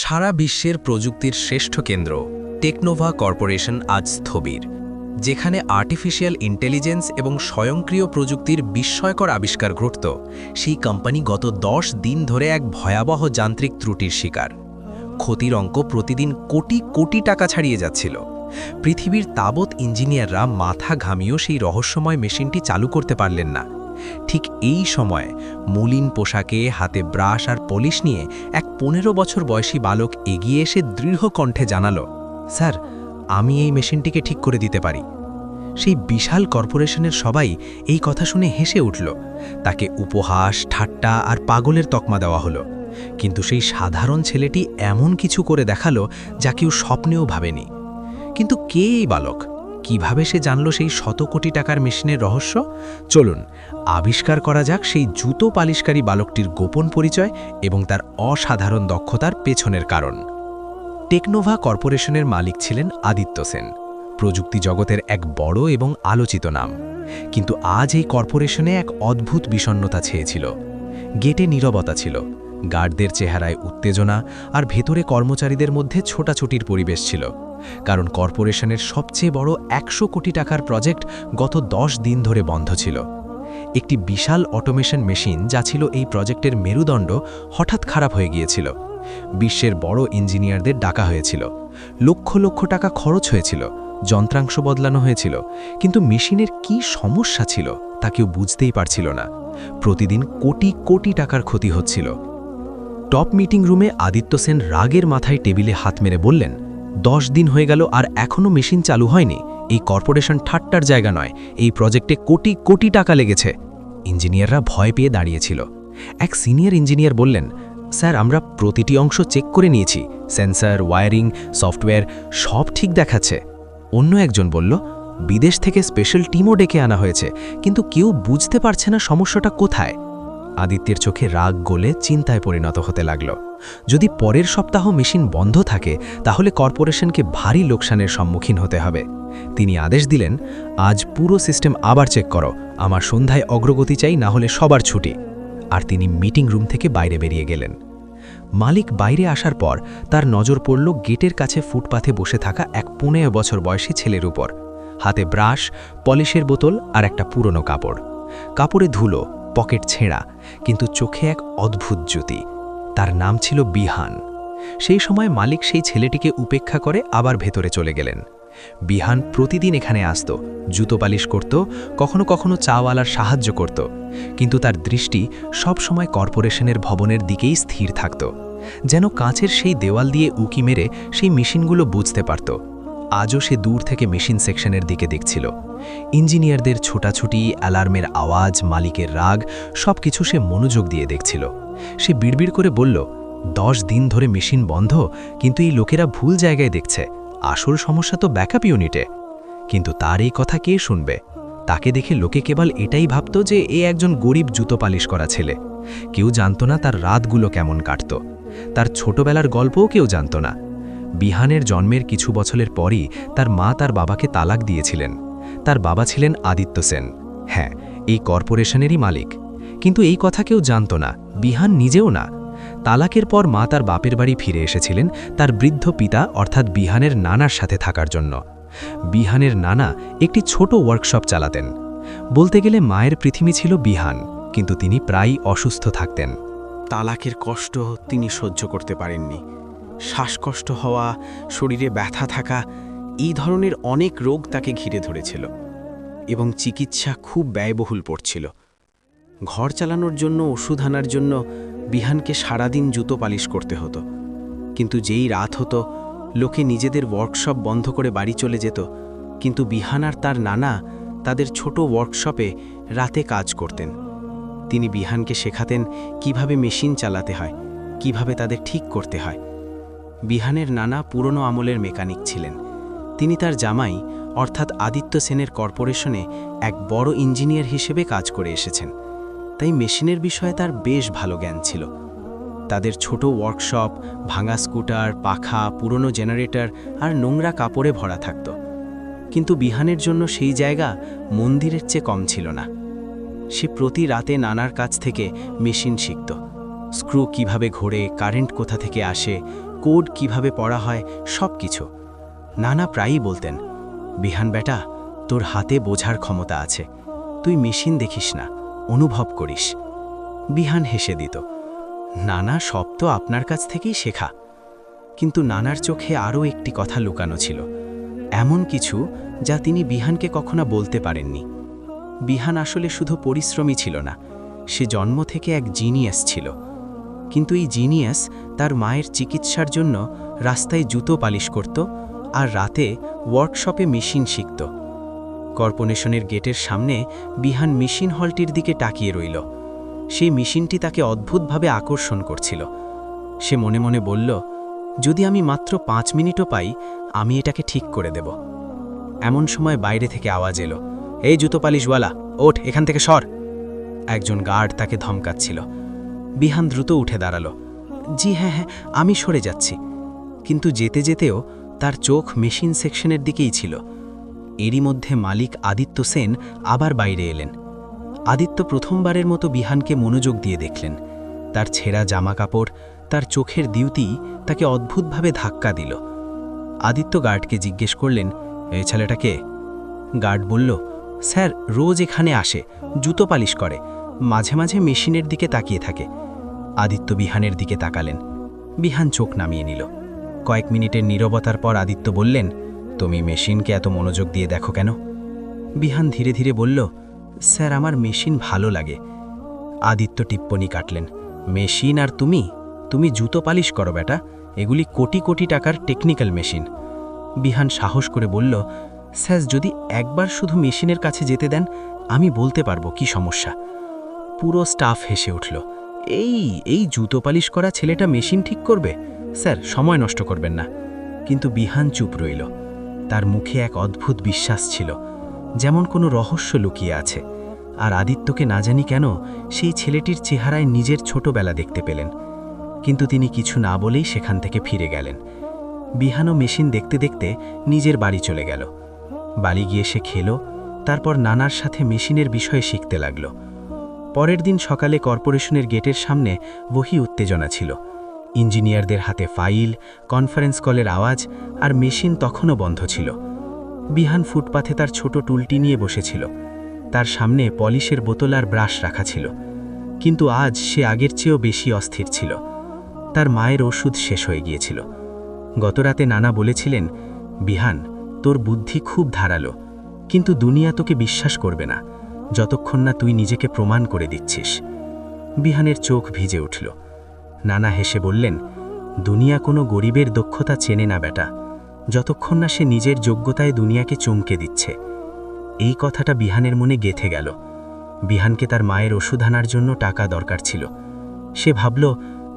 সারা বিশ্বের প্রযুক্তির শ্রেষ্ঠ কেন্দ্র, টেকনোভা কর্পোরেশন আজ স্থবির, যেখানে আর্টিফিশিয়াল ইন্টেলিজেন্স এবং স্বয়ংক্রিয় প্রযুক্তির বিস্ময়কর আবিষ্কার ঘটত, সেই কোম্পানি গত দশ দিন ধরে এক ভয়াবহ যান্ত্রিক ত্রুটির শিকার। ক্ষতির অঙ্ক প্রতিদিন কোটি কোটি টাকা ছাড়িয়ে যাচ্ছিল। পৃথিবীর তাবৎ ইঞ্জিনিয়াররা মাথা ঘামিয়েও সেই রহস্যময় মেশিনটি চালু করতে পারলেন না। ঠিক এই সময় মলিন পোশাকে হাতে ব্রাশ আর পলিশ নিয়ে এক পনেরো বছর বয়সী বালক এগিয়ে এসে দৃঢ় কণ্ঠে জানালো, স্যার, আমি এই মেশিনটিকে ঠিক করে দিতে পারি। সেই বিশাল কর্পোরেশনের সবাই এই কথা শুনে হেসে উঠল। তাকে উপহাস, ঠাট্টা আর পাগলের তকমা দেওয়া হলো। কিন্তু সেই সাধারণ ছেলেটি এমন কিছু করে দেখাল যা কেউ স্বপ্নেও ভাবেনি। কিন্তু কে এই বালক? কীভাবে সে জানল সেই শত কোটি টাকার মেশিনের রহস্য? চলুন, আবিষ্কার করা যাক সেই জুতো পালিশকারী বালকটির গোপন পরিচয় এবং তার অসাধারণ দক্ষতার পেছনের কারণ। টেকনোভা কর্পোরেশনের মালিক ছিলেন আদিত্য সেন, প্রযুক্তি জগতের এক বড় এবং আলোচিত নাম। কিন্তু আজ এই কর্পোরেশনে এক অদ্ভুত বিষণ্নতা ছেয়েছিল। গেটে নীরবতা ছিল, গার্ডদের চেহারায় উত্তেজনা আর ভেতরে কর্মচারীদের মধ্যে ছোটাছুটির পরিবেশ ছিল। কারণ কর্পোরেশনের সবচেয়ে বড় একশো কোটি টাকার প্রজেক্ট গত দশ দিন ধরে বন্ধ ছিল। একটি বিশাল অটোমেশন মেশিন যা ছিল এই প্রজেক্টের মেরুদণ্ড হঠাৎ খারাপ হয়ে গিয়েছিল। বিশ্বের বড় ইঞ্জিনিয়ারদের ডাকা হয়েছিল। লক্ষ লক্ষ টাকা খরচ হয়েছিল, যন্ত্রাংশ বদলানো হয়েছিল, কিন্তু মেশিনের কি সমস্যা ছিল তা কেউ বুঝতেই পারছিল না। প্রতিদিন কোটি কোটি টাকার ক্ষতি হচ্ছিল। টপ মিটিং রুমে আদিত্য সেন রাগের মাথায় টেবিলে হাত মেরে বললেন দশ দিন হয়ে গেল আর এখনও মেশিন চালু হয়নি। এই কর্পোরেশন ঠাট্টার জায়গা নয়, এই প্রজেক্টে কোটি কোটি টাকা লেগেছে। ইঞ্জিনিয়াররা ভয় পেয়ে দাঁড়িয়েছিল। এক সিনিয়র ইঞ্জিনিয়ার বললেন, স্যার, আমরা প্রতিটি অংশ চেক করে নিয়েছি। সেন্সর, ওয়ারিং, সফটওয়্যার, সব ঠিক দেখাচ্ছে। অন্য একজন বলল, বিদেশ থেকে স্পেশাল টিমও ডেকে আনা হয়েছে, কিন্তু কেউ বুঝতে পারছে না সমস্যাটা কোথায়। আদিত্যের চোখে রাগ গলে চিন্তায় পরিণত হতে লাগল। যদি পরের সপ্তাহ মেশিন বন্ধ থাকে, তাহলে কর্পোরেশনকে ভারী লোকসানের সম্মুখীন হতে হবে। তিনি আদেশ দিলেন, আজ পুরো সিস্টেম আবার চেক করো, আমার সন্ধ্যায় অগ্রগতি চাই, না হলে সবার ছুটি। আর তিনি মিটিং রুম থেকে বাইরে বেরিয়ে গেলেন। মালিক বাইরে আসার পর তার নজর পড়ল গেটের কাছে ফুটপাথে বসে থাকা এক পনেরো বছর বয়সী ছেলের উপর। হাতে ব্রাশ, পলিশের বোতল আর একটা পুরনো কাপড়। কাপড়ে ধুলো, পকেট ছেঁড়া, কিন্তু চোখে এক অদ্ভুত জ্যোতি। তার নাম ছিল বিহান। সেই সময় মালিক সেই ছেলেটিকে উপেক্ষা করে আবার ভেতরে চলে গেলেন। বিহান প্রতিদিন এখানে আসত, জুতো পালিশ করত, কখনো কখনো চাওয়ালার সাহায্য করত। কিন্তু তার দৃষ্টি সব সময় কর্পোরেশনের ভবনের দিকেই স্থির থাকত। যেন কাঁচের সেই দেওয়াল দিয়ে উকি মেরে সেই মেশিনগুলো বুঝতে পারত। আজও সে দূর থেকে মেশিন সেকশনের দিকে দেখছিল। ইঞ্জিনিয়ারদের ছোটাছুটি, অ্যালার্মের আওয়াজ, মালিকের রাগ সব কিছু সে মনোযোগ দিয়ে দেখছিল। সে বিড়বিড় করে বলল, দশ দিন ধরে মেশিন বন্ধ, কিন্তু এই লোকেরা ভুল জায়গায় দেখছে। আসল সমস্যা তো ব্যাকআপ ইউনিটে। কিন্তু তার এই কথা কে শুনবে? তাকে দেখে লোকে কেবল এটাই ভাবত যে এ একজন গরিব জুতো পালিশ করা ছেলে। কেউ জানত না তার রাতগুলো কেমন কাটত। তার ছোটবেলার গল্পও কেউ জানত না। বিহানের জন্মের কিছু বছরের পরই তার মা তার বাবাকে তালাক দিয়েছিলেন। তার বাবা ছিলেন আদিত্য সেন। হ্যাঁ এই কর্পোরেশনেরই মালিক। কিন্তু এই কথা কেউ জানত না, বিহান নিজেও না। তালাকের পর মা তার বাপের বাড়ি ফিরে এসেছিলেন তার বৃদ্ধ পিতা, অর্থাৎ বিহানের নানার সাথে থাকার জন্য। বিহানের নানা একটি ছোট ওয়ার্কশপ চালাতেন। বলতে গেলে মায়ের পৃথিবী ছিল বিহান, কিন্তু তিনি প্রায়ই অসুস্থ থাকতেন। তালাকের কষ্ট তিনি সহ্য করতে পারেননি। শ্বাসকষ্ট হওয়া, শরীরে ব্যথা থাকা, এই ধরনের অনেক রোগ তাকে ঘিরে ধরেছিল। এবং চিকিৎসা খুব ব্যয়বহুল পড়ছিল। ঘর চালানোর জন্য, ওষুধ আনার জন্য বিহানকে সারাদিন জুতো পালিশ করতে হতো। কিন্তু যেই রাত হতো, লোকে নিজেদের ওয়ার্কশপ বন্ধ করে বাড়ি চলে যেত। কিন্তু বিহান আর তার নানা তাদের ছোট ওয়ার্কশপে রাতে কাজ করতেন। তিনি বিহানকে শেখাতেন কীভাবে মেশিন চালাতে হয়, কীভাবে তাদের ঠিক করতে হয়। বিহানের নানা পুরনো আমলের মেকানিক ছিলেন। তিনি তার জামাই, অর্থাৎ আদিত্য সেনের কর্পোরেশনে এক বড় ইঞ্জিনিয়ার হিসেবে কাজ করে এসেছেন। তাই মেশিনের বিষয়ে তার বেশ ভালো জ্ঞান ছিল। তাদের ছোট ওয়ার্কশপ ভাঙা স্কুটার পাখা, পুরনো জেনারেটর আর নোংরা কাপড়ে ভরা থাকত। কিন্তু বিহানের জন্য সেই জায়গা মন্দিরের চেয়ে কম ছিল না। সে প্রতি রাতে নানার কাছ থেকে মেশিন শিখত। স্ক্রু কীভাবে ঘোরে, কারেন্ট কোথা থেকে আসে, কোড কীভাবে পড়া হয় সব কিছু নানা প্রায়ই বলতেন, বিহান বেটা, তোর হাতে বোঝার ক্ষমতা আছে। তুই মেশিন দেখিস না। অনুভব করিস। বিহান হেসে দিত, নানা, সব তো আপনার কাছ থেকেই শেখা। কিন্তু নানার চোখে আরও একটি কথা লুকানো ছিল, এমন কিছু যা তিনি বিহানকে কখনো বলতে পারেননি। বিহান আসলে শুধু পরিশ্রমী ছিল না, সে জন্ম থেকে এক জিনিয়াস ছিল। কিন্তু এই জিনিয়াস তার মায়ের চিকিৎসার জন্য রাস্তায় জুতো পালিশ করত আর রাতে ওয়ার্কশপে মেশিন শিখত। কর্পোরেশনের গেটের সামনে বিহান মেশিন হলটির দিকে তাকিয়ে রইল। সেই মেশিনটি তাকে অদ্ভুতভাবে আকর্ষণ করছিল। সে মনে মনে বলল, যদি আমি মাত্র পাঁচ মিনিটও পাই, আমি এটাকে ঠিক করে দেব। এমন সময় বাইরে থেকে আওয়াজ এলো, এই জুতো পালিশওয়ালা, ওঠ, এখান থেকে সর! একজন গার্ড তাকে ধমকাচ্ছিল। বিহান দ্রুত উঠে দাঁড়াল, জি হ্যাঁ হ্যাঁ আমি সরে যাচ্ছি। কিন্তু যেতে যেতেও তার চোখ মেশিন সেকশনের দিকেই ছিল। এরই মধ্যে মালিক আদিত্য সেন আবার বাইরে এলেন। আদিত্য প্রথমবারের মতো বিহানকে মনোযোগ দিয়ে দেখলেন। তার ছেঁড়া জামা কাপড় তার চোখের দিউতি তাকে অদ্ভুতভাবে ধাক্কা দিল। আদিত্য গার্ডকে জিজ্ঞেস করলেন এই ছেলেটাকে গার্ড বলল, স্যার, রোজ এখানে আসে, জুতো পালিশ করে, মাঝে মাঝে মেশিনের দিকে তাকিয়ে থাকে। আদিত্য বিহানের দিকে তাকালেন। বিহান চোখ নামিয়ে নিল। কয়েক মিনিটের নীরবতার পর আদিত্য বললেন তুমি মেশিনকে এত মনোযোগ দিয়ে দেখো কেন? বিহান ধীরে ধীরে বলল, স্যার, আমার মেশিন ভালো লাগে। আদিত্য টিপ্পনি কাটলেন, মেশিন আর তুমি? তুমি জুতো পালিশ করো বেটা। এগুলি কোটি কোটি টাকার টেকনিক্যাল মেশিন। বিহান সাহস করে বলল, স্যার, যদি একবার শুধু মেশিনের কাছে যেতে দেন, আমি বলতে পারব কি সমস্যা? পুরো স্টাফ হেসে উঠল, এই এই জুতো পালিশ করা ছেলেটা মেশিন ঠিক করবে? স্যার, সময় নষ্ট করবেন না। কিন্তু বিহান চুপ রইল তার মুখে এক অদ্ভুত বিশ্বাস ছিল, যেমন কোনো রহস্য লুকিয়ে আছে। আর আদিত্যকে না জানি কেন, সেই ছেলেটির চেহারায় নিজের ছোটবেলা দেখতে পেলেন। কিন্তু তিনি কিছু না বলেই সেখান থেকে ফিরে গেলেন। বিহানো মেশিন দেখতে দেখতে নিজের বাড়ি চলে গেল। বাড়ি গিয়ে সে খেলো, তারপর নানার সাথে মেশিনের বিষয়ে শিখতে লাগল। পরের দিন সকালে কর্পোরেশনের গেটের সামনে বহি উত্তেজনা ছিল। ইঞ্জিনিয়ারদের হাতে ফাইল, কনফারেন্স কলের আওয়াজ আর মেশিন তখনও বন্ধ ছিল। বিহান ফুটপাথে তার ছোট টুলটি নিয়ে বসেছিল। তার সামনে পলিশের বোতল আর ব্রাশ রাখা ছিল। কিন্তু আজ সে আগের চেয়েও বেশি অস্থির ছিল। তার মায়ের ওষুধ শেষ হয়ে গিয়েছিল। গতরাতে নানা বলেছিলেন, বিহান, তোর বুদ্ধি খুব ধারালো, কিন্তু দুনিয়া তোকে বিশ্বাস করবে না, যতক্ষণ না তুই নিজেকে প্রমাণ করে দিচ্ছিস। বিহানের চোখ ভিজে উঠল। নানা হেসে বললেন, দুনিয়া কোনো গরিবের দক্ষতা চেনে না বেটা। যতক্ষণ না সে নিজের যোগ্যতায় দুনিয়াকে চমকে দিচ্ছে। এই কথাটা বিহানের মনে গেথে গেল। বিহানকে তার মায়ের ওষুধ আনার জন্য টাকা দরকার ছিল। সে ভাবল,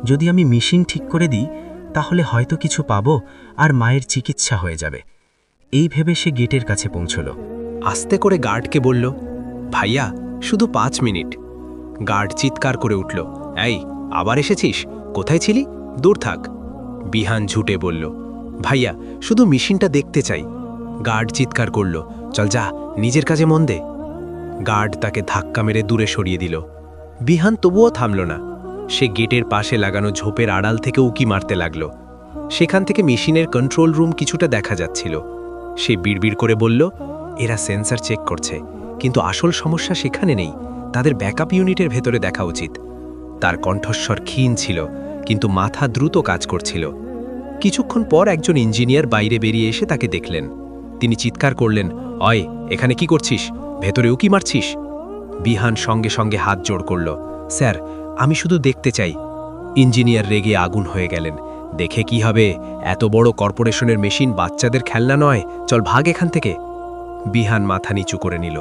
যদি আমি মেশিন ঠিক করে দিই, তাহলে হয়তো কিছু পাব আর মায়ের চিকিৎসা হয়ে যাবে। এই ভেবে সে গেটের কাছে পৌঁছল। আস্তে করে গার্ডকে বলল, ভাইয়া, শুধু পাঁচ মিনিট। গার্ড চিৎকার করে উঠল, এই, আবার এসেছিস? কোথায় ছিলি? দূর থাক। বিহান ঝুটে বলল, ভাইয়া, শুধু মেশিনটা দেখতে চাই। গার্ড চিৎকার করল, চল যা, নিজের কাজে মন দে। গার্ড তাকে ধাক্কা মেরে দূরে সরিয়ে দিল। বিহান তবুও থামল না। সে গেটের পাশে লাগানো ঝোপের আড়াল থেকে উকি মারতে লাগল। সেখান থেকে মেশিনের কন্ট্রোল রুম কিছুটা দেখা যাচ্ছিল। সে বিড়বিড় করে বলল, এরা সেন্সার চেক করছে, কিন্তু আসল সমস্যা সেখানে নেই। তাদের ব্যাকআপ ইউনিটের ভেতরে দেখা উচিত। তার কণ্ঠস্বর ক্ষীণ ছিল। কিন্তু মাথা দ্রুত কাজ করছিল। কিছুক্ষণ পর একজন ইঞ্জিনিয়ার বাইরে বেরিয়ে এসে তাকে দেখলেন। তিনি চিৎকার করলেন, অয়, এখানে কি করছিস? ভেতরে উকি মারছিস? বিহান সঙ্গে সঙ্গে হাত জোড় করল, স্যার, আমি শুধু দেখতে চাই। ইঞ্জিনিয়ার রেগে আগুন হয়ে গেলেন, দেখে কি হবে? এত বড় কর্পোরেশনের মেশিন বাচ্চাদের খেলনা নয়। চল ভাগ এখান থেকে। বিহান মাথা নিচু করে নিল,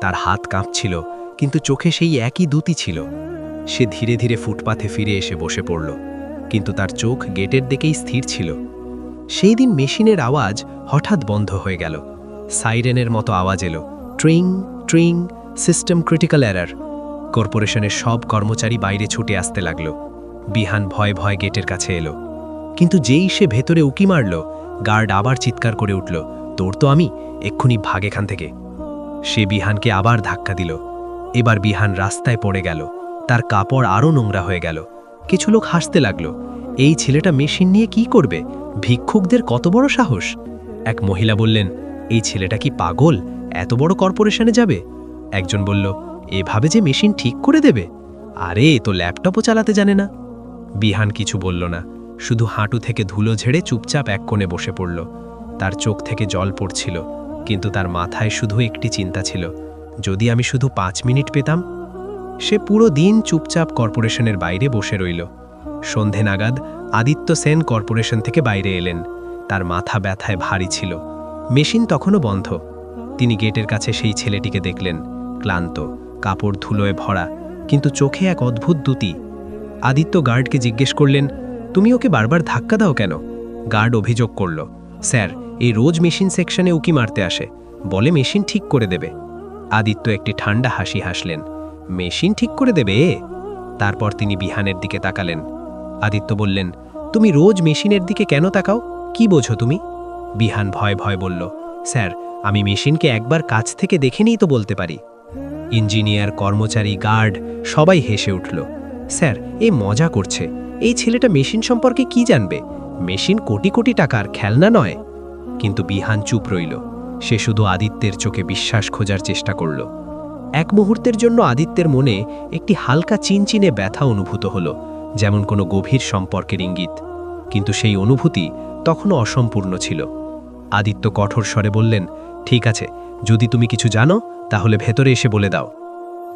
তার হাত কাঁপছিল, কিন্তু চোখে সেই একই দুতি ছিল। সে ধীরে ধীরে ফুটপাথে ফিরে এসে বসে পড়ল। কিন্তু তার চোখ গেটের দিকেই স্থির ছিল। সেই দিন মেশিনের আওয়াজ হঠাৎ বন্ধ হয়ে গেল। সাইরেনের মতো আওয়াজ এলো। ট্রিং ট্রিং, সিস্টেম ক্রিটিক্যাল এরার। কর্পোরেশনের সব কর্মচারী বাইরে ছুটে আসতে লাগল। বিহান ভয় ভয় গেটের কাছে এলো। কিন্তু যেই সে ভেতরে উকি মারল, গার্ড আবার চিৎকার করে উঠল, তোর তো আমি, এক্ষুনি ভাগ এখান থেকে। সে বিহানকে আবার ধাক্কা দিল। এবার বিহান রাস্তায় পড়ে গেল। তার কাপড় আরও নোংরা হয়ে গেল। কিছু লোক হাসতে লাগল। এই ছেলেটা মেশিন নিয়ে কি করবে? ভিক্ষুকদের কত বড় সাহস? এক মহিলা বললেন, এই ছেলেটা কি পাগল? এত বড় কর্পোরেশনে যাবে? একজন বলল, এভাবে যে মেশিন ঠিক করে দেবে? আরে তো ল্যাপটপও চালাতে জানে না। বিহান কিছু বলল না, শুধু হাঁটু থেকে ধুলো ঝেড়ে চুপচাপ এক কোণে বসে পড়ল। তার চোখ থেকে জল পড়ছিল, কিন্তু তার মাথায় শুধু একটি চিন্তা ছিল, যদি আমি শুধু পাঁচ মিনিট পেতাম সে পুরো দিন চুপচাপ কর্পোরেশনের বাইরে বসে রইল। সন্ধে নাগাদ আদিত্য সেন কর্পোরেশন থেকে বাইরে এলেন। তার মাথা ব্যথায় ভারী ছিল। মেশিন তখনও বন্ধ। তিনি গেটের কাছে সেই ছেলেটিকে দেখলেন। ক্লান্ত, কাপড় ধুলোয় ভরা, কিন্তু চোখে এক অদ্ভুত দ্যুতি আদিত্য গার্ডকে জিজ্ঞেস করলেন, তুমি ওকে বারবার ধাক্কা দাও কেন? গার্ড অভিযোগ করল, স্যার এই রোজ মেশিন সেকশনে উকি মারতে আসে। বলে মেশিন ঠিক করে দেবে। আদিত্য একটি ঠান্ডা হাসি হাসলেন। মেশিন ঠিক করে দেবে? তারপর তিনি বিহানের দিকে তাকালেন। আদিত্য বললেন, তুমি রোজ মেশিনের দিকে কেন তাকাও? কি বোঝো তুমি? বিহান ভয় ভয় বলল, স্যার, আমি মেশিনকে একবার কাছ থেকে দেখে নিই তো বলতে পারি। ইঞ্জিনিয়ার, কর্মচারী, গার্ড সবাই হেসে উঠল, স্যার, এ মজা করছে। এই ছেলেটা মেশিন সম্পর্কে কি জানবে? মেশিন কোটি কোটি টাকার খেলনা নয়? কিন্তু বিহান চুপ রইল। সে শুধু আদিত্যের চোখে বিশ্বাস খোঁজার চেষ্টা করল। এক মুহূর্তের জন্য আদিত্যের মনে একটি হালকা চিনচিনে ব্যথা অনুভূত হল, যেমন কোনো গভীর সম্পর্কের ইঙ্গিত। কিন্তু সেই অনুভূতি তখনও অসম্পূর্ণ ছিল। আদিত্য কঠোর স্বরে বললেন, ঠিক আছে, যদি তুমি কিছু জানো, তাহলে ভেতরে এসে বলে দাও।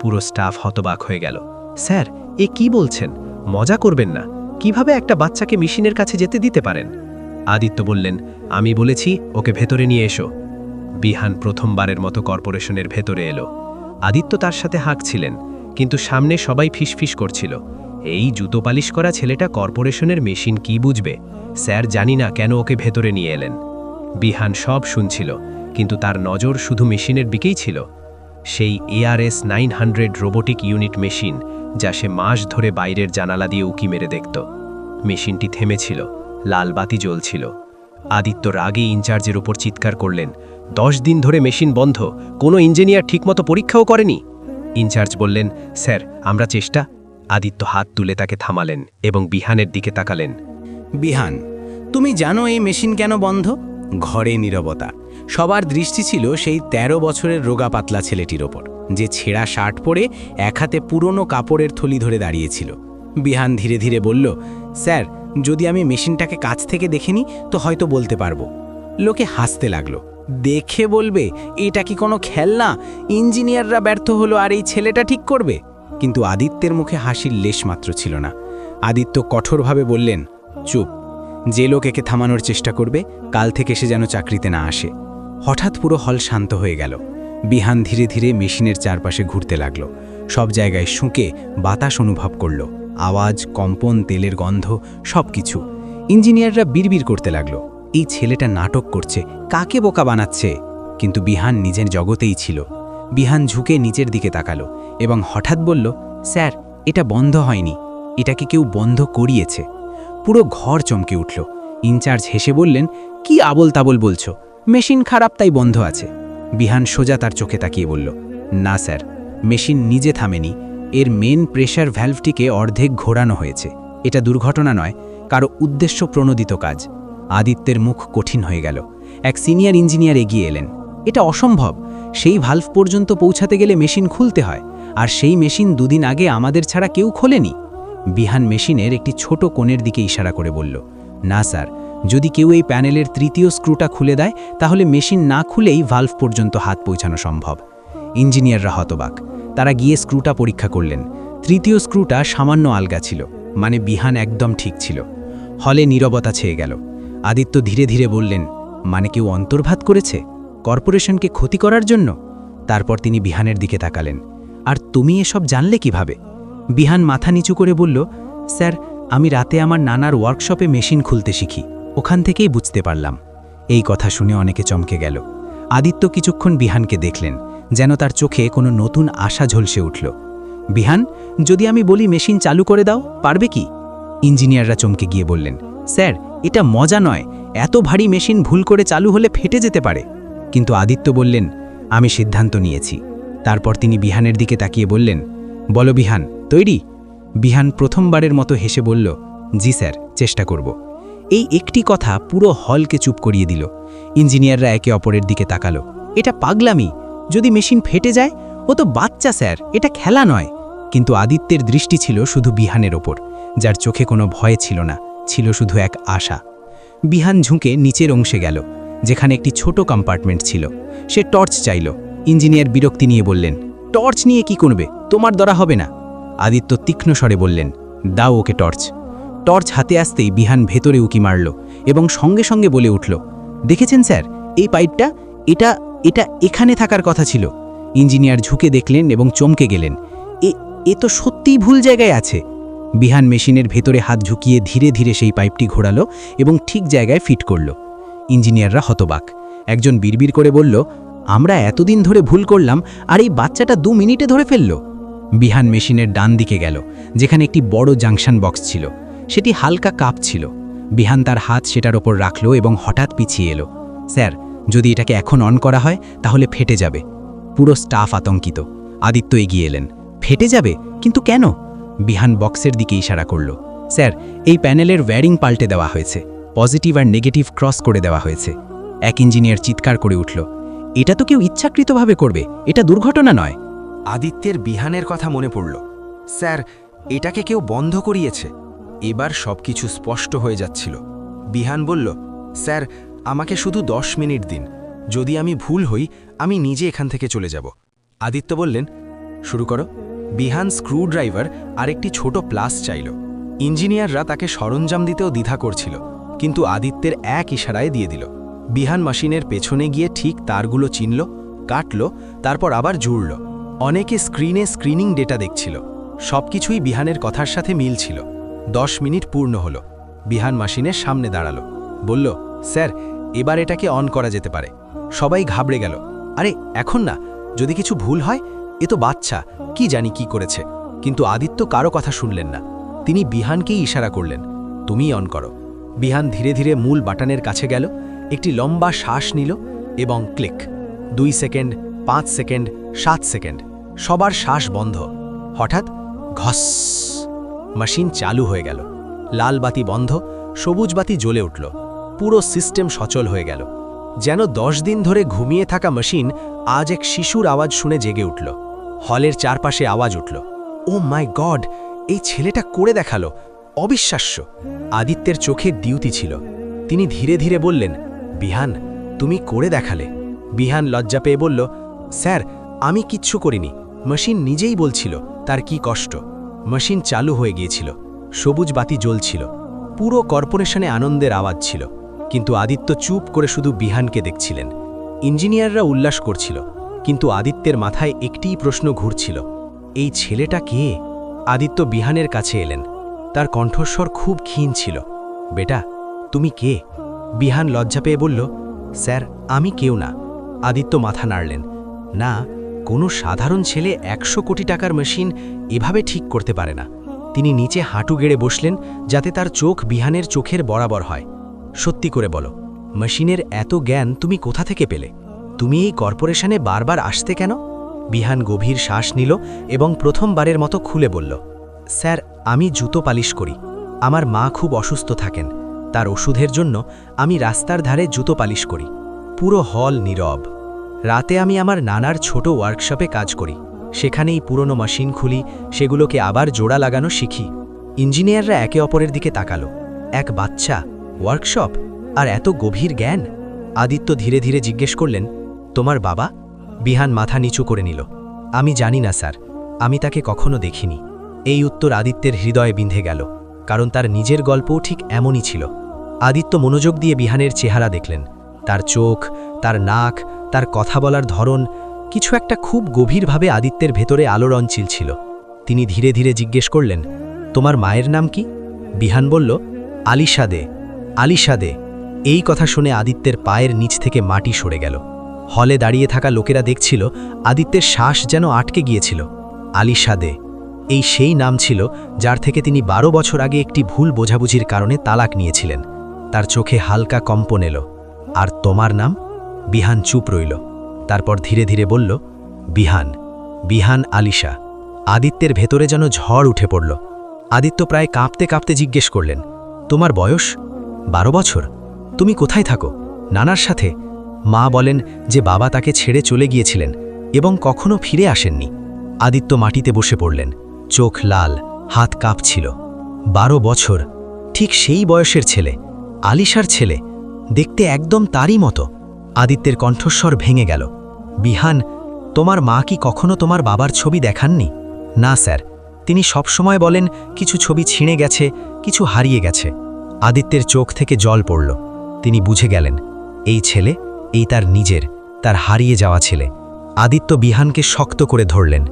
পুরো স্টাফ হতবাক হয়ে গেল। স্যার, এ কি বলছেন? মজা করবেন না। কীভাবে একটা বাচ্চাকে মেশিনের কাছে যেতে দিতে পারেন? আদিত্য বললেন, আমি বলেছি, ওকে ভেতরে নিয়ে এসো। বিহান প্রথমবারের মতো কর্পোরেশনের ভেতরে এলো। আদিত্য তার সাথে হাঁকছিলেন, কিন্তু সামনে সবাই ফিসফিস করছিল। এই জুতো পালিশ করা ছেলেটা কর্পোরেশনের মেশিন কি বুঝবে? স্যার জানি না কেন ওকে ভেতরে নিয়ে এলেন। বিহান সব শুনছিল, কিন্তু তার নজর শুধু মেশিনের দিকেই ছিল। সেই ARS nine hundred robotic unit machine, যা সে মাস ধরে বাইরের জানালা দিয়ে উকি মেরে দেখত। মেশিনটি থেমেছিল, লাল বাতি জ্বলছিল। আদিত্য রাগে ইনচার্জের উপর চিৎকার করলেন দশ দিন ধরে মেশিন বন্ধ, কোনো ইঞ্জিনিয়ার ঠিকমতো পরীক্ষাও করেনি। ইনচার্জ বললেন, স্যার, আমরা চেষ্টা। আদিত্য হাত তুলে তাকে থামালেন এবং বিহানের দিকে তাকালেন। বিহান, তুমি জানো এই মেশিন কেন বন্ধ? ঘরে নীরবতা। সবার দৃষ্টি ছিল সেই ১৩ বছরের রোগা পাতলা ছেলেটির ওপর, যে ছেঁড়া শার্ট পরে এক হাতে পুরনো কাপড়ের থলি ধরে দাঁড়িয়েছিল। বিহান ধীরে ধীরে বলল, স্যার, যদি আমি মেশিনটাকে কাছ থেকে দেখে নিই তো হয়তো বলতে পারব। লোকে হাসতে লাগল। দেখে বলবে, এটা কি কোনো খেলনা? ইঞ্জিনিয়াররা ব্যর্থ হলো আর এই ছেলেটা ঠিক করবে? কিন্তু আদিত্যের মুখে হাসির লেশ মাত্র ছিল না। আদিত্য কঠোরভাবে বললেন, চুপ। যে লোক একে থামানোর চেষ্টা করবে, কাল থেকে সে যেন চাকরিতে না আসে। হঠাৎ পুরো হল শান্ত হয়ে গেল। বিহান ধীরে ধীরে মেশিনের চারপাশে ঘুরতে লাগল। সব জায়গায় শুঁকে বাতাস অনুভব করল। আওয়াজ, কম্পন, তেলের গন্ধ সব কিছু ইঞ্জিনিয়াররা বিড়বিড় করতে লাগল। এই ছেলেটা নাটক করছে, কাকে বোকা বানাচ্ছে? কিন্তু বিহান নিজের জগতেই ছিল। বিহান ঝুঁকে নিচের দিকে তাকালো এবং হঠাৎ বলল, স্যার, এটা বন্ধ হয়নি। এটাকে কেউ বন্ধ করিয়েছে। পুরো ঘর চমকে উঠল। ইনচার্জ হেসে বললেন, কি আবল তাবল বলছো? মেশিন খারাপ তাই বন্ধ আছে। বিহান সোজা তার চোখে তাকিয়ে বলল, না, স্যার, মেশিন নিজে থামেনি। এর মেন প্রেশার ভ্যালভটিকে অর্ধেক ঘোরানো হয়েছে। এটা দুর্ঘটনা নয়, কারও উদ্দেশ্য প্রণোদিত কাজ। আদিত্যের মুখ কঠিন হয়ে গেল। এক সিনিয়র ইঞ্জিনিয়ার এগিয়ে এলেন। এটা অসম্ভব। সেই ভালভ পর্যন্ত পৌঁছাতে গেলে মেশিন খুলতে হয়, আর সেই মেশিন দুদিন আগে আমাদের ছাড়া কেউ খোলেনি। বিহান মেশিনের একটি ছোট কোণের দিকে ইশারা করে বলল, না স্যার, যদি কেউ এই প্যানেলের তৃতীয় স্ক্রুটা খুলে দেয়, তাহলে মেশিন না খুলেই ভাল্ভ পর্যন্ত হাত পৌঁছানো সম্ভব। ইঞ্জিনিয়াররা হতবাক। তারা গিয়ে স্ক্রুটা পরীক্ষা করলেন। তৃতীয় স্ক্রুটা সামান্য আলগা ছিল মানে বিহান একদম ঠিক ছিল। হলে নীরবতা ছেয়ে গেল। আদিত্য ধীরে ধীরে বললেন মানে কেউ অন্তর্ভাত করেছে কর্পোরেশনকে ক্ষতি করার জন্য? তারপর তিনি বিহানের দিকে তাকালেন। আর তুমি এসব জানলে কীভাবে? বিহান মাথা নিচু করে বলল, স্যার, আমি রাতে আমার নানার ওয়ার্কশপে মেশিন খুলতে শিখি। ওখান থেকেই বুঝতে পারলাম। এই কথা শুনে অনেকে চমকে গেল। আদিত্য কিছুক্ষণ বিহানকে দেখলেন, যেন তার চোখে কোনো নতুন আশা ঝলসে উঠল। বিহান, যদি আমি বলি মেশিন চালু করে দাও, পারবে কি? ইঞ্জিনিয়াররা চমকে গিয়ে বললেন, স্যার এটা মজা নয়, এত ভারী মেশিন ভুল করে চালু হলে ফেটে যেতে পারে। কিন্তু আদিত্য বললেন, আমি সিদ্ধান্ত নিয়েছি। তারপর তিনি বিহানের দিকে তাকিয়ে বললেন, বলো বিহান, তৈরি? বিহান প্রথমবারের মতো হেসে বলল, জি স্যার, চেষ্টা করব। এই একটি কথা পুরো হলকে চুপ করিয়ে দিল। ইঞ্জিনিয়াররা একে অপরের দিকে তাকালো। এটা পাগলামি। যদি মেশিন ফেটে যায়, ও তো বাচ্চা স্যার, এটা খেলা নয়। কিন্তু আদিত্যের দৃষ্টি ছিল শুধু বিহানের ওপর, যার চোখে কোনো ভয় ছিল না। ছিল শুধু এক আশা। বিহান ঝুঁকে নিচের অংশে গেল, যেখানে একটি ছোট কম্পার্টমেন্ট ছিল। সে টর্চ চাইল। ইঞ্জিনিয়ার বিরক্তি নিয়ে বললেন, টর্চ নিয়ে কি করবে? তোমার দ্বারা হবে না। আদিত্য তীক্ষ্ণ স্বরে বললেন, দাও ওকে টর্চ। টর্চ হাতে আসতেই বিহান ভেতরে উকি মারল এবং সঙ্গে সঙ্গে বলে উঠল, দেখেছেন স্যার, এই পাইপটা, এটা এটা এখানে থাকার কথা ছিল। ইঞ্জিনিয়ার ঝুঁকে দেখলেন এবং চমকে গেলেন, এ এ তো সত্যিই ভুল জায়গায় আছে। বিহান মেশিনের ভেতরে হাত ঝুঁকিয়ে ধীরে ধীরে সেই পাইপটি ঘোরালো এবং ঠিক জায়গায় ফিট করল। ইঞ্জিনিয়াররা হতবাক। একজন বিড়বিড় করে বলল, আমরা এতদিন ধরে ভুল করলাম, আর এই বাচ্চাটা দু মিনিটে ধরে ফেলল। বিহান মেশিনের ডান দিকে গেল, যেখানে একটি বড় জাংশন বক্স ছিল। সেটি হালকা কাপ ছিল। বিহান তার হাত সেটার ওপর রাখল এবং হঠাৎ পিছিয়ে এলো। স্যার, যদি এটাকে এখন অন করা হয়, তাহলে ফেটে যাবে। পুরো স্টাফ আতঙ্কিত। আদিত্য এগিয়ে এলেন। ফেটে যাবে? কিন্তু কেন? বিহান বক্সের দিকে ইশারা করল। স্যার, এই প্যানেলের ওয়্যারিং পাল্টে দেওয়া হয়েছে। পজিটিভ আর নেগেটিভ ক্রস করে দেওয়া হয়েছে। এক ইঞ্জিনিয়ার চিৎকার করে উঠল, এটা তো কেউ ইচ্ছাকৃতভাবে করবে। এটা দুর্ঘটনা নয়। আদিত্যের বিহানের কথা মনে পড়ল, স্যার, এটাকে কেউ বন্ধ করিয়েছে। এবার সবকিছু স্পষ্ট হয়ে যাচ্ছিল। বিহান বলল, স্যার, আমাকে শুধু দশ মিনিট দিন। যদি আমি ভুল হই, আমি নিজে এখান থেকে চলে যাব। আদিত্য বললেন, শুরু করো। বিহান স্ক্রু ড্রাইভার আর একটি ছোট প্লাস চাইল। ইঞ্জিনিয়াররা তাকে সরঞ্জাম দিতেও দ্বিধা করছিল, কিন্তু আদিত্যের এক ইশারায় দিয়ে দিল। বিহান মেশিনের পেছনে গিয়ে ঠিক তারগুলো চিনল, কাটল, তারপর আবার জুড়ল। অনেকে স্ক্রিনে স্ক্রিনিং ডেটা দেখছিল। সবকিছুই বিহানের কথার সাথে মিল ছিল দশ মিনিট পূর্ণ হলো। বিহান মেশিনের সামনে দাঁড়াল। বলল, স্যার, এবার এটাকে অন করা যেতে পারে। সবাই ঘাবড়ে গেল। আরে, এখন না? যদি কিছু ভুল হয় এ তো বাচ্চা, কি জানি কি করেছে। কিন্তু আদিত্য কারও কথা শুনলেন না। তিনি বিহানকেই ইশারা করলেন, তুমিই অন করো। বিহান ধীরে ধীরে মূল বাটনের কাছে গেল, একটি লম্বা শ্বাস নিল এবং ক্লিক। দুই সেকেন্ড, পাঁচ সেকেন্ড, সাত সেকেন্ড, সবার শ্বাস বন্ধ। হঠাৎ ঘস, মেশিন চালু হয়ে গেল। লাল বাতি বন্ধ, সবুজ বাতি জ্বলে উঠল। পুরো সিস্টেম সচল হয়ে গেল। যেন দশ দিন ধরে ঘুমিয়ে থাকা মেশিন আজ এক শিশুর আওয়াজ শুনে জেগে উঠল। হলের চারপাশে আওয়াজ উঠল। ও মাই গড, এই ছেলেটা করে দেখাল। অবিশ্বাস্য। আদিত্যের চোখে ডিউটি ছিল। তিনি ধীরে ধীরে বললেন, বিহান, তুমি করে দেখালে। বিহান লজ্জা পেয়ে বলল, স্যার, আমি কিচ্ছু করিনি। মেশিন নিজেই বলছিল, তার কি কষ্ট? মেশিন চালু হয়ে গিয়েছিল। সবুজ বাতি জ্বলছিল। পুরো কর্পোরেশনে আনন্দের আওয়াজ ছিল। কিন্তু আদিত্য চুপ করে শুধু বিহানকে দেখছিলেন। ইঞ্জিনিয়াররা উল্লাস করছিল, কিন্তু আদিত্যের মাথায় একটিই প্রশ্ন ঘুরছিল, এই ছেলেটা কে? আদিত্য বিহানের কাছে এলেন। তার কণ্ঠস্বর খুব ক্ষীণ ছিল। বেটা, তুমি কে? বিহান লজ্জা পেয়ে বলল, স্যার, আমি কেউ না। আদিত্য মাথা নাড়লেন, না, কোনো সাধারণ ছেলে একশো কোটি টাকার মেশিন এভাবে ঠিক করতে পারে না। তিনি নিচে হাঁটু গেড়ে বসলেন, যাতে তার চোখ বিহানের চোখের বরাবর হয়। সত্যি করে বলো, মেশিনের এত জ্ঞান তুমি কোথা থেকে পেলে? তুমি এই কর্পোরেশনে বারবার আসতে কেন? বিহান গভীর শ্বাস নিল এবং প্রথমবারের মতো খুলে বলল, স্যার, আমি জুতো পালিশ করি। আমার মা খুব অসুস্থ থাকেন। তার ওষুধের জন্য আমি রাস্তার ধারে জুতো পালিশ করি। পুরো হল নীরব। রাতে আমি আমার নানার ছোট ওয়ার্কশপে কাজ করি। সেখানেই পুরনো মেশিন খুলি, সেগুলোকে আবার জোড়া লাগানো শিখি। ইঞ্জিনিয়াররা একে অপরের দিকে তাকালো। এক বাচ্চা ওয়ার্কশপ আর এত গভীর জ্ঞান? আদিত্য ধীরে ধীরে জিজ্ঞেস করলেন, তোমার বাবা? বিহান মাথা নিচু করে নিল, আমি জানি না, স্যার। আমি তাকে কখনো দেখিনি। এই উত্তর আদিত্যের হৃদয়ে বিঁধে গেল, কারণ তার নিজের গল্পও ঠিক এমনই ছিল। আদিত্য মনোযোগ দিয়ে বিহানের চেহারা দেখলেন। তার চোখ, তার নাক, তার কথা বলার ধরন কিছু একটা খুব গভীরভাবে আদিত্যের ভেতরে অঞ্চিল ছিল। তিনি ধীরে ধীরে জিজ্ঞেস করলেন, তোমার মায়ের নাম কি? বিহান বলল, আলিশা দে। আলিশা দে এই কথা শুনে আদিত্যের পায়ের নিচ থেকে মাটি সরে গেল। হলে দাঁড়িয়ে থাকা লোকেরা দেখছিল আদিত্যের শ্বাস যেন আটকে গিয়েছিল। আলিশা দে এই সেই নাম ছিল যার থেকে তিনি বারো বছর আগে একটি ভুল বোঝাবুঝির কারণে তালাক নিয়েছিলেন। তার চোখে হালকা কম্পন এলো। আর তোমার নাম? বিহান চুপ রইল। তারপর ধীরে ধীরে বলল, বিহান বিহান আলিশা। আদিত্যের ভেতরে যেন ঝড় উঠে পড়ল। আদিত্য প্রায় কাঁপতে কাঁপতে জিজ্ঞেস করলেন, তোমার বয়স? বারো বছর? তুমি কোথায় থাকো? নানার সাথে। মা বলেন যে বাবা তাকে ছেড়ে চলে গিয়েছিলেন এবং কখনো ফিরে আসেননি। আদিত্য মাটিতে বসে পড়লেন। চোখ লাল, হাত কাঁপছিল। বারো বছর। ঠিক সেই বয়সের ছেলে, আলিশার ছেলে। দেখতে একদম তারই মতো। আদিত্যের কণ্ঠস্বর ভেঙে গেল। বিহান, তোমার মা কি কখনো তোমার বাবার ছবি দেখাননি? না, স্যার। তিনি সবসময় বলেন, কিছু ছবি ছিঁড়ে গেছে, কিছু হারিয়ে গেছে। আদিত্যের চোখ থেকে জল পড়ল। তিনি বুঝে গেলেন, এই ছেলে, এই তার নিজের, তার হারিয়ে যাওয়া ছেলে। আদিত্য বিহানকে শক্ত করে ধরলেন,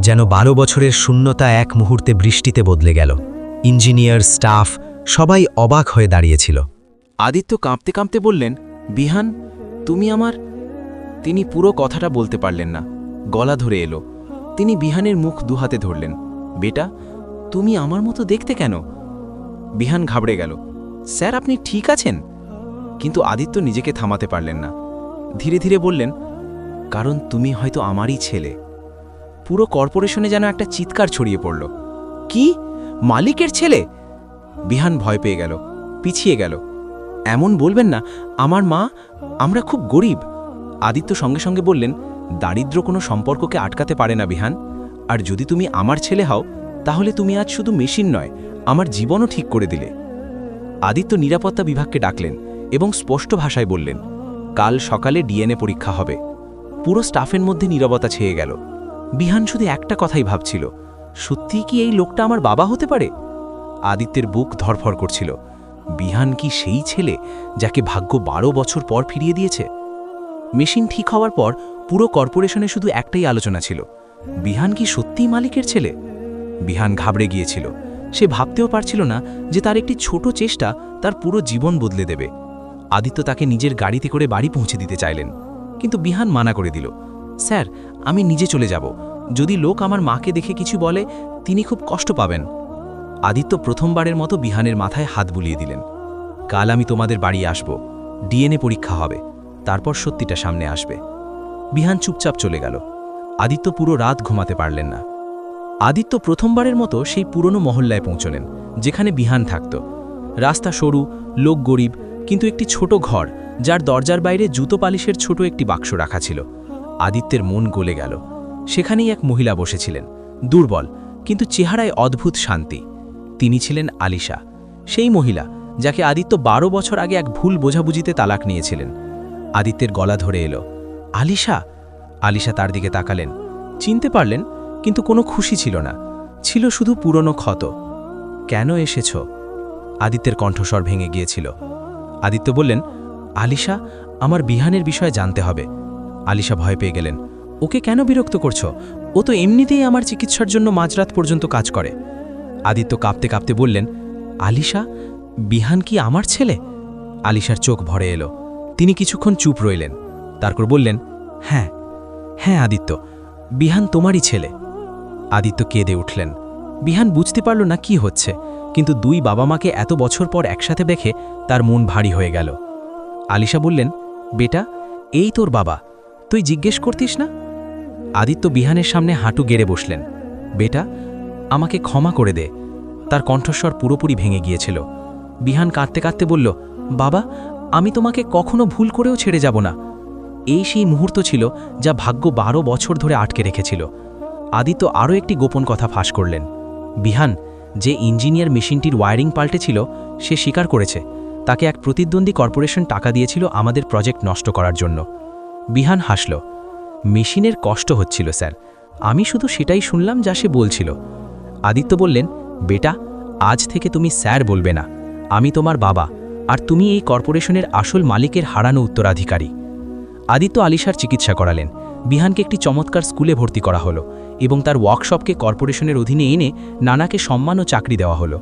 যেন বারো বছরের শূন্যতা এক মুহূর্তে বৃষ্টিতে বদলে গেল। ইঞ্জিনিয়ার, স্টাফ, সবাই অবাক হয়ে দাঁড়িয়েছিল। আদিত্য কাঁপতে কাঁপতে বললেন, বিহান, তুমি আমার তিনি পুরো কথাটা বলতে পারলেন না। গলা ধরে এলো। তিনি বিহানের মুখ দুহাতে ধরলেন, বেটা, তুমি আমার মতো দেখতে কেন? বিহান ঘাবড়ে গেল। স্যার, আপনি ঠিক আছেন? কিন্তু আদিত্য নিজেকে থামাতে পারলেন না। ধীরে ধীরে বললেন, কারণ তুমি হয়তো আমারই ছেলে। পুরো কর্পোরেশনে যেন একটা চিৎকার ছড়িয়ে পড়ল। কি? মালিকের ছেলে? বিহান ভয় পেয়ে গেল, পিছিয়ে গেল। এমন বলবেন না, আমার মা আমরা খুব গরিব। আদিত্য সঙ্গে সঙ্গে বললেন, দারিদ্র কোনো সম্পর্ককে আটকাতে পারে না বিহান। আর যদি তুমি আমার ছেলে হও, তাহলে তুমি আজ শুধু মেশিন নয়, আমার জীবনও ঠিক করে দিলে। আদিত্য নিরাপত্তা বিভাগকে ডাকলেন এবং স্পষ্ট ভাষায় বললেন, কাল সকালে ডিএনএ পরীক্ষা হবে। পুরো স্টাফের মধ্যে নীরবতা ছেয়ে গেল। বিহান শুধু একটা কথাই ভাবছিল, সত্যিই কি এই লোকটা আমার বাবা হতে পারে? আদিত্যের বুক ধরফর করছিল, বিহান কি সেই ছেলে যাকে ভাগ্য বারো বছর পর ফিরিয়ে দিয়েছে? মেশিন ঠিক হওয়ার পর পুরো কর্পোরেশনে শুধু একটাই আলোচনা ছিল, বিহান কি সত্যিই মালিকের ছেলে? বিহান ঘাবড়ে গিয়েছিল সে ভাবতেও পারছিল না যে তার একটি ছোট চেষ্টা তার পুরো জীবন বদলে দেবে। আদিত্য তাকে নিজের গাড়িতে করে বাড়ি পৌঁছে দিতে চাইলেন, কিন্তু বিহান মানা করে দিল, স্যার, আমি নিজে চলে যাব। যদি লোক আমার মাকে দেখে কিছু বলে, তিনি খুব কষ্ট পাবেন। আদিত্য প্রথমবারের মতো বিহানের মাথায় হাত বুলিয়ে দিলেন, কাল আমি তোমাদের বাড়ি আসব, ডিএনএ পরীক্ষা হবে, তারপর সত্যিটা সামনে আসবে। বিহান চুপচাপ চলে গেল। আদিত্য পুরো রাত ঘুমাতে পারলেন না। আদিত্য প্রথমবারের মতো সেই পুরনো মহল্লায় পৌঁছলেন, যেখানে বিহান থাকত। রাস্তা সরু, লোক গরিব, কিন্তু একটি ছোট ঘর, যার দরজার বাইরে জুতো পালিশের ছোট একটি বাক্স রাখা ছিল। আদিত্যের মন গলে গেল। সেখানেই এক মহিলা বসেছিলেন, দুর্বল, কিন্তু চেহারায় অদ্ভুত শান্তি। তিনি ছিলেন আলিশা, সেই মহিলা, যাকে আদিত্য বারো বছর আগে এক ভুল বোঝাবুঝিতে তালাক নিয়েছিলেন। আদিত্যের গলা ধরে এলো, আলিশা? আলিশা তার দিকে তাকালেন। চিনতে পারলেন কিন্তু কোনো খুশি ছিল না। ছিল শুধু পুরনো ক্ষত। কেন এসেছ? আদিত্যের কণ্ঠস্বর ভেঙে গিয়েছিল। আদিত্য বললেন, আলিশা, আমার বিহানের বিষয়ে জানতে হবে। আলিশা ভয় পেয়ে গেলেন, ওকে কেন বিরক্ত করছ? ও তো এমনিতেই আমার চিকিৎসার জন্য মাঝরাত পর্যন্ত কাজ করে। আদিত্য কাঁপতে কাঁপতে বললেন, আলিশা, বিহান কি আমার ছেলে? আলিশার চোখ ভরে এলো। তিনি কিছুক্ষণ চুপ রইলেন। তারপর বললেন হ্যাঁ হ্যাঁ আদিত্য, বিহান তোমারই ছেলে। আদিত্য কেঁদে উঠলেন। বিহান বুঝতে পারল না কি হচ্ছে, কিন্তু দুই বাবা মাকে এত বছর পর একসাথে দেখে তার মন ভারী হয়ে গেল। আলিশা বললেন, বেটা, এই তোর বাবা, তুই জিজ্ঞেস করতিস না? আদিত্য বিহানের সামনে হাঁটু গেড়ে বসলেন, বেটা, আমাকে ক্ষমা করে দে। তার কণ্ঠস্বর পুরোপুরি ভেঙে গিয়েছিল। বিহান কাঁদতে কাঁদতে বলল, বাবা, আমি তোমাকে কখনো ভুল করেও ছেড়ে যাব না। এই সেই মুহূর্ত ছিল যা ভাগ্য বারো বছর ধরে আটকে রেখেছিল। আদিত্য আরও একটি গোপন কথা ফাঁস করলেন। বিহান, যে ইঞ্জিনিয়ার মেশিনটির ওয়ারিং পাল্টেছিল সে স্বীকার করেছে। তাকে এক প্রতিদ্বন্দ্বী কর্পোরেশন টাকা দিয়েছিল আমাদের প্রজেক্ট নষ্ট করার জন্য। বিহান হাসল, মেশিনের কষ্ট হচ্ছিল, স্যার। আমি শুধু সেটাই শুনলাম যা সে বলছিল। আদিত্য বললেন, বেটা, আজ থেকে তুমি স্যার বলবে না। আমি তোমার বাবা, আর তুমি এই কর্পোরেশনের আসল মালিকের হারানো উত্তরাধিকারী। আদিত্য আলিশার চিকিৎসা করালেন। বিহানকে একটি চমৎকার স্কুলে ভর্তি করা হলো এবং তার ওয়ার্কশপকে কর্পোরেশনের অধীনে এনে নানাকে সম্মান ও চাকরি দেওয়া হলো।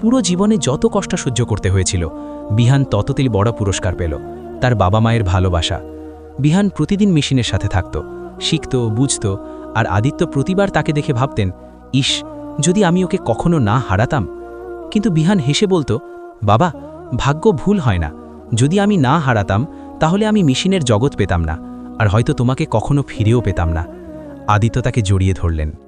পুরো জীবনে যত কষ্ট সহ্য করতে হয়েছিল, বিহান তততেই বড় পুরস্কার পেল, তার বাবা মায়ের ভালোবাসা। বিহান প্রতিদিন মেশিনের সাথে থাকত, শিখত, বুঝত আর আদিত্য প্রতিবার তাকে দেখে ভাবতেন, ইস, যদি আমি ওকে কখনো না হারাতাম? কিন্তু বিহান হেসে বলতো, বাবা, ভাগ্য ভুল হয় না। যদি আমি না হারাতাম, তাহলে আমি মেশিনের জগৎ পেতাম না। আর হয়তো তোমাকে কখনো ফিরেও পেতাম না। আদিত্য তাকে জড়িয়ে ধরলেন।